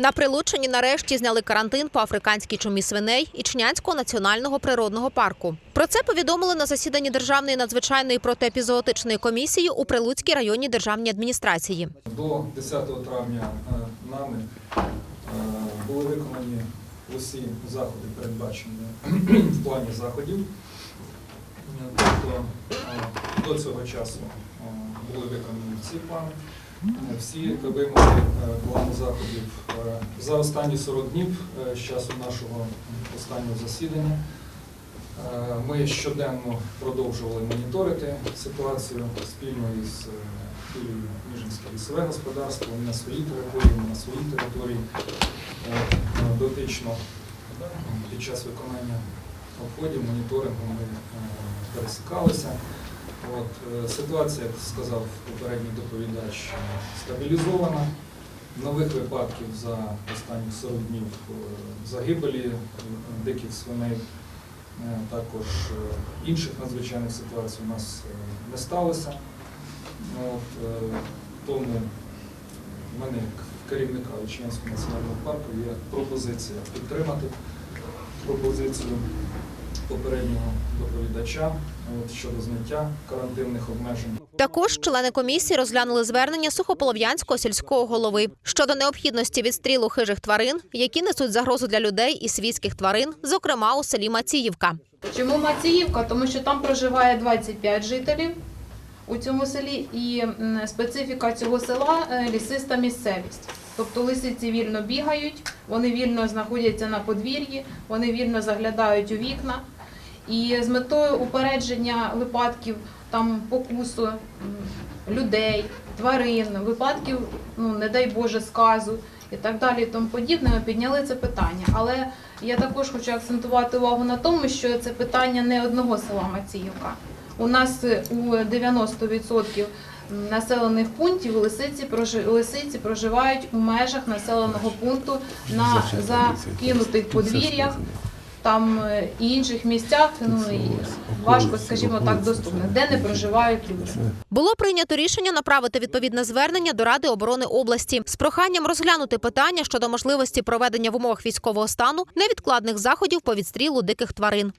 На Прилуччині нарешті зняли карантин по африканській чумі свиней і Чнянського національного природного парку. Про це повідомили на засіданні Державної надзвичайної протиепізоотичної комісії у Прилуцькій районній державній адміністрації. До 10 травня е, нами е, були виконані усі заходи, передбачені в плані заходів. Е, Тобто до цього часу були виконані всі плани, всі вимоги плану заходів за останні 40 днів е, з часу нашого останнього засідання. Е, Ми щоденно продовжували моніторити ситуацію спільно із е, філією Ніжинське лісове господарство на своїй території, на своїй території е, дотично е, під час виконання обходів, моніторингу ми е, пересікалися. От, е, Ситуація, як сказав попередній доповідач, е, стабілізована. Нових випадків за останні 40 днів е, загибелі е, диких свиней Е, Також інших надзвичайних ситуацій у нас не сталося. От, е, Тому в мене як керівника Вічнянського національного парку є пропозиція підтримати пропозицію попереднього доповідача от, щодо зняття карантинних обмежень. Також члени комісії розглянули звернення сухополов'янського сільського голови щодо необхідності відстрілу хижих тварин, які несуть загрозу для людей і свійських тварин, зокрема у селі Маціївка. Чому Маціївка? Тому що там проживає 25 жителів у цьому селі, і специфіка цього села е, лісиста місцевість. Тобто лисиці вільно бігають, вони вільно знаходяться на подвір'ї, вони вільно заглядають у вікна. І з метою упередження випадків там покусу людей, тварин, випадків, ну не дай Боже, сказу і так далі, і тому подібне, ми підняли це питання. Але я також хочу акцентувати увагу на тому, що це питання не одного села Маціївка. У нас е, у 90% населених пунктів лисиці, лисиці проживають у межах населеного пункту на закинутих подвір'ях, там е, і інших місцях, ну і важко, скажімо так, доступних, де не проживають люди. Було прийнято рішення направити відповідне звернення до Ради оборони області з проханням розглянути питання щодо можливості проведення в умовах військового стану невідкладних заходів по відстрілу диких тварин.